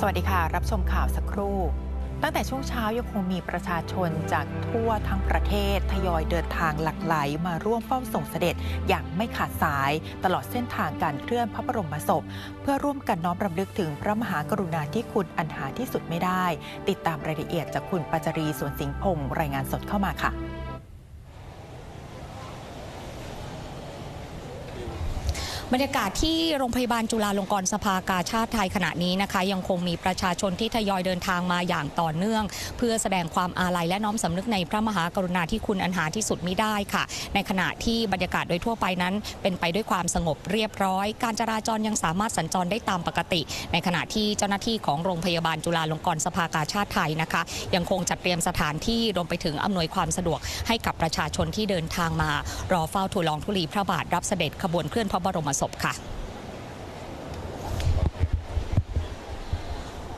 สวัสดีค่ะ รับชมข่าวสักครู่ ตั้งแต่ช่วงเช้ายังคงมีประชาชนจากทั่วทั้งประเทศทยอยเดินทางหลั่งไหลมาร่วมเฝ้าส่งเสด็จอย่างไม่ขาดสายตลอดเส้นทางการเคลื่อนพระบรมศพ เพื่อร่วมกันน้อมรำลึกถึงพระมหากรุณาธิคุณอันหาที่สุดไม่ได้ ติดตามรายละเอียดจากคุณปัจจรีสวนสิงห์พงศ์รายงานสดเข้ามาค่ะ บรรยากาศที่โรงพยาบาลจุฬาลงกรณ์สภากาชาติไทยขณะนี้นะคะ ยังคงมีประชาชนที่ทยอยเดินทางมาอย่างต่อเนื่อง เพื่อแสดงความอาลัยและน้อมสำนึกในพระมหากรุณาธิคุณอันหาที่สุดมิได้ค่ะ ในขณะที่บรรยากาศโดยทั่วไปนั้น เป็นไปด้วยความสงบเรียบร้อย การจราจรยังสามารถสัญจรได้ตามปกติ ในขณะที่เจ้าหน้าที่ของโรงพยาบาลจุฬาลงกรณ์สภากาชาติไทยนะคะ ยังคงจัดเตรียมสถานที่รวมไปถึงอำนวยความสะดวกให้กับประชาชนที่เดินทางมา รอเฝ้าทูลองธุลีพระบาทรับเสด็จขบวนเคลื่อนพระบรมศพค่ะ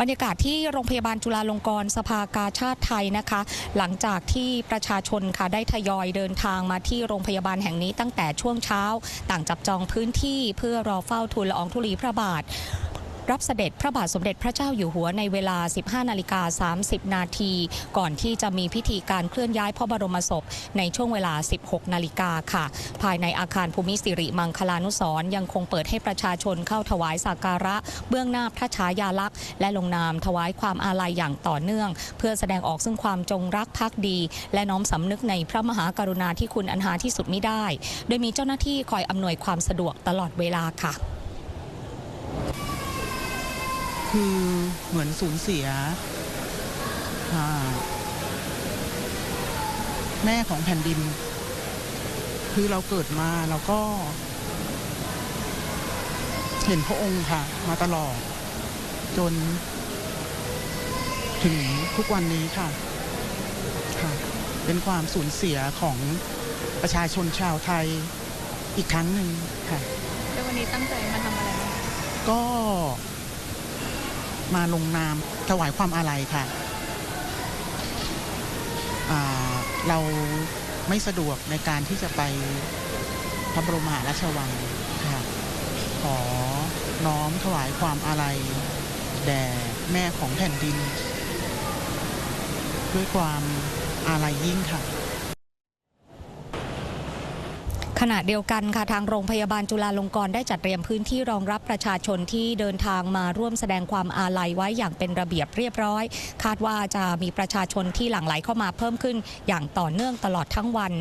บรรยากาศที่โรงพยาบาลจุฬาลงกรณ์สภากาชาติไทยนะคะ หลังจากที่ประชาชนค่ะได้ทยอยเดินทางมาที่โรงพยาบาลแห่งนี้ตั้งแต่ช่วงเช้า ต่างจับจองพื้นที่เพื่อรอเฝ้าทูลละอองธุลีพระบาท รับเสด็จพระบาทสมเด็จพระเจ้าอยู่หัวในเวลา 15 นาฬิกา 30 นาที ก่อนที่จะมีพิธีการเคลื่อนย้ายพระบรมศพในช่วงเวลา 16 นาฬิกาค่ะ ภายในอาคารภูมิสิริมังคลานุสร์ยังคงเปิดให้ประชาชนเข้าถวายสักการะ เบื้องหน้าพระฉายาลักษณ์และลงนามถวายความอาลัยอย่างต่อเนื่อง เพื่อแสดงออกซึ่งความจงรักภักดี และน้อมสำนึกในพระมหากรุณาธิคุณอันหาที่สุดมิได้ โดยมีเจ้าหน้าที่คอยอำนวยความสะดวกตลอดเวลาค่ะ คือเหมือนสูญเสียอ่าแม่ของแผ่นดิน คือเราเกิดมาเราก็ เห็นพระองค์ค่ะ มาตลอด จน ถึงทุกวันนี้ค่ะค่ะ เป็นความสูญเสียของประชาชนชาวไทยอีกครั้งหนึ่งค่ะแล้ววันนี้ตั้งใจมาทำอะไรบ้างคะก็ มาลงนามถวายความอาลัยค่ะ เราไม่สะดวกในการที่จะไปพระบรมมหาราชวังค่ะ ขอน้อมถวายความอาลัยแด่แม่ของแผ่นดิน ด้วยความอาลัยยิ่งค่ะ ข ณะเดียวกันค่ะทางโรงพยาบาลจุฬาลงกรณ์ได้จัดเตรียมพื้นที่รองรับประชาชนที่เดินทางมาร่วมแสดงความอาลัยไว้อย่างเป็นระเบียบเรียบร้อย คาดว่าจะมีประชาชนที่หลั่งไหลเข้ามาเพิ่มขึ้น อย่างต่อเนื่องตลอดทั้งวัน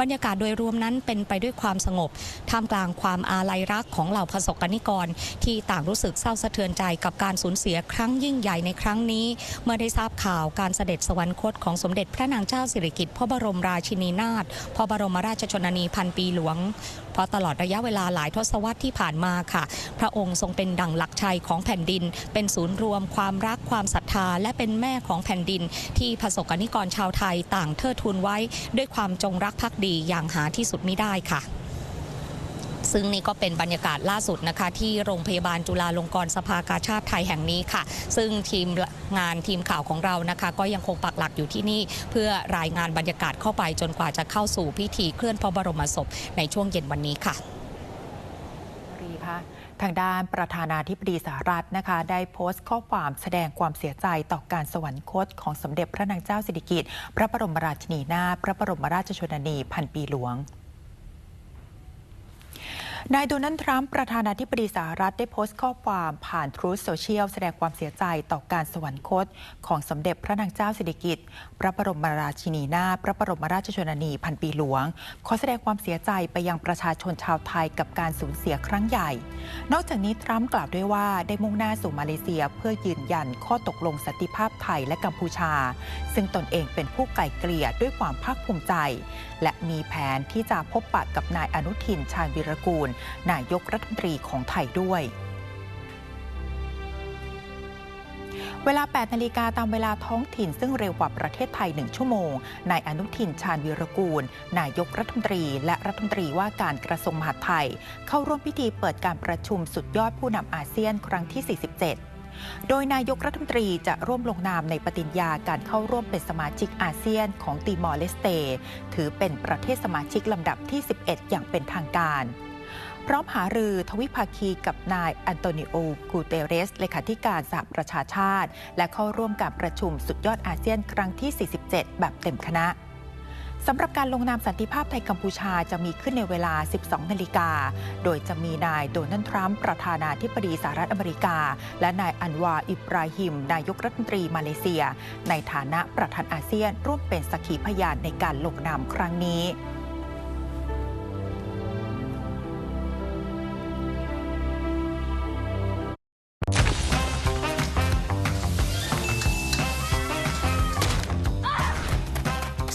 บรรยากาศโดยรวมนั้นเป็นไปด้วยความสงบ ท่ามกลางความอาลัยรักของเหล่าประสบกนิกร ที่ต่างรู้สึกเศร้าสะเทือนใจกับการสูญเสียครั้งยิ่งใหญ่ในครั้งนี้ เมื่อได้ทราบข่าวการเสด็จสวรรคตของสมเด็จพระนางเจ้าสิริกิติ์พระบรมราชินีนาถพระบรมราชชนนีพันปีหลวงเพราะตลอดระยะเวลาหลายทศวรรษที่ผ่านมาค่ะ พระองค์ทรงเป็นดั่งหลักชัยของแผ่นดิน เป็นศูนย์รวมความรักความศรัทธา และเป็นแม่ของแผ่นดิน ที่ประสบกนิกรชาวไทยต่างเทิดทูนไว้ ด้วยความจงรักภักดีอย่างหาที่สุดไม่ได้ค่ะ ซึ่งนี่ก็เป็นบรรยากาศล่าสุดนะคะที่โรงพยาบาลจุฬาลงกรณ์สภากาชาติไทยแห่งนี้ค่ะ ซึ่งทีมงานทีมข่าวของเรานะคะ ก็ยังคงปักหลักอยู่ที่นี่ เพื่อรายงานบรรยากาศเข้าไปจนกว่าจะเข้าสู่พิธีเคลื่อนพระบรมศพในช่วงเย็นวันนี้ค่ะรีคะทางด้านประธานาธิบดีสหรัฐนะคะ ได้โพสต์ข้อความแสดงความเสียใจต่อการสวรรคตของสมเด็จพระนางเจ้าสิริกิติ์พระบรมราชินีนาถพระบรมราชชนนีพันปีหลวง นายโดนัลด์ทรัมป์ประธานาธิบดีสหรัฐได้โพสต์ข้อความผ่านทรูธโซเชียลแสดงความเสียใจต่อการสวรรคต ของสมเด็จพระนางเจ้าสิริกิติ์พระบรมราชินีนาถพระบรมราชชนนีพันปีหลวง ขอแสดงความเสียใจไปยังประชาชนชาวไทยกับการสูญเสียครั้งใหญ่ นอกจากนี้ทรัมป์กล่าวด้วยว่าได้มุ่งหน้าสู่มาเลเซียเพื่อยืนยันข้อตกลงสันติภาพไทยและกัมพูชา ซึ่งตนเองเป็นผู้ไก่เกลี่ยด้วยความภาคภูมิใจ และมีแผนที่จะพบปะกับนายอนุทินชาญวิรกูลนายกรัฐมนตรีของไทยด้วยเวลา 8 นาฬิกาตามเวลาท้องถิ่น ซึ่งเร็วกว่าประเทศไทย 1 ชั่วโมง นายอนุทินชาญวีรกูล นายกรัฐมนตรี และรัฐมนตรีว่าการกระทรวงมหาดไทย เข้าร่วมพิธีเปิดการประชุมสุดยอดผู้นำอาเซียนครั้งที่ 47 โดยนายกรัฐมนตรีจะร่วมลงนามในปฏิญญาการเข้าร่วมเป็นสมาชิกอาเซียนของติมอร์เลสเต ถือเป็นประเทศสมาชิกลำดับที่ 11 อย่างเป็นทางการ พร้อมหารือทวิภาคีกับนายอันโตนิโอ กูเตเรส เลขาธิการสหประชาชาติ และเข้าร่วมการประชุมสุดยอดอาเซียนครั้งที่ 47 แบบเต็มคณะสำหรับการลงนามสันติภาพไทยกัมพูชาจะมีขึ้นในเวลา 12 นาฬิกา โดยจะมีนายโดนัลด์ทรัมป์ประธานาธิบดีสหรัฐอเมริกา และนายอันวาอิบราฮิม นายกรัฐมนตรีมาเลเซีย ในฐานะประธานอาเซียนร่วมเป็นสักขีพยานในการลงนามครั้งนี้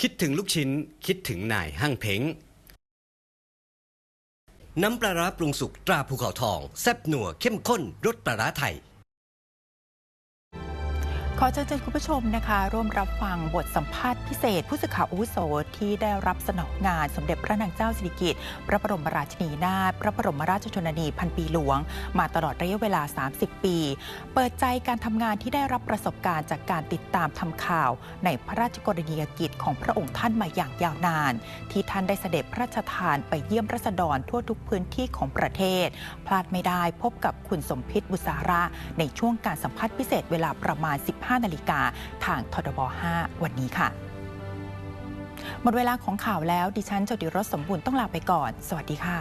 คิดถึงลูกชิ้น คิดถึงนายห้างเพ้ง น้ำปลาร้าปรุงสุกตราภูเขาทอง แซ่บหนัวเข้มข้นรสปลาร้าไทย ขอเชิญชวนคุณผู้ชมนะคะ ร่วมรับฟังบทสัมภาษณ์พิเศษ ผู้สื่อข่าวอาวุโสที่ได้รับสนองงานสมเด็จพระนางเจ้าสิริกิติ์พระบรมราชินีนาถพระบรมราชชนนีพันปีหลวง มาตลอดระยะเวลา 30 ปี เปิดใจการทำงานที่ได้รับประสบการณ์จากการติดตามทำข่าว ในพระราชกรณียกิจของพระองค์ท่านมาอย่างยาวนาน ที่ท่านได้เสด็จพระราชทานไปเยี่ยมรัษฎรทั่วทุกพื้นที่ของประเทศ พลาดไม่ได้พบกับคุณสมพิษบุษาระในช่วงการสัมภาษณ์พิเศษเวลาประมาณ 15 5 นาฬิกาทางททบ 5 วันนี้ค่ะหมดเวลาของข่าวแล้วดิฉันจดิรสสมบูรณ์ต้องลาไปก่อน สวัสดีค่ะ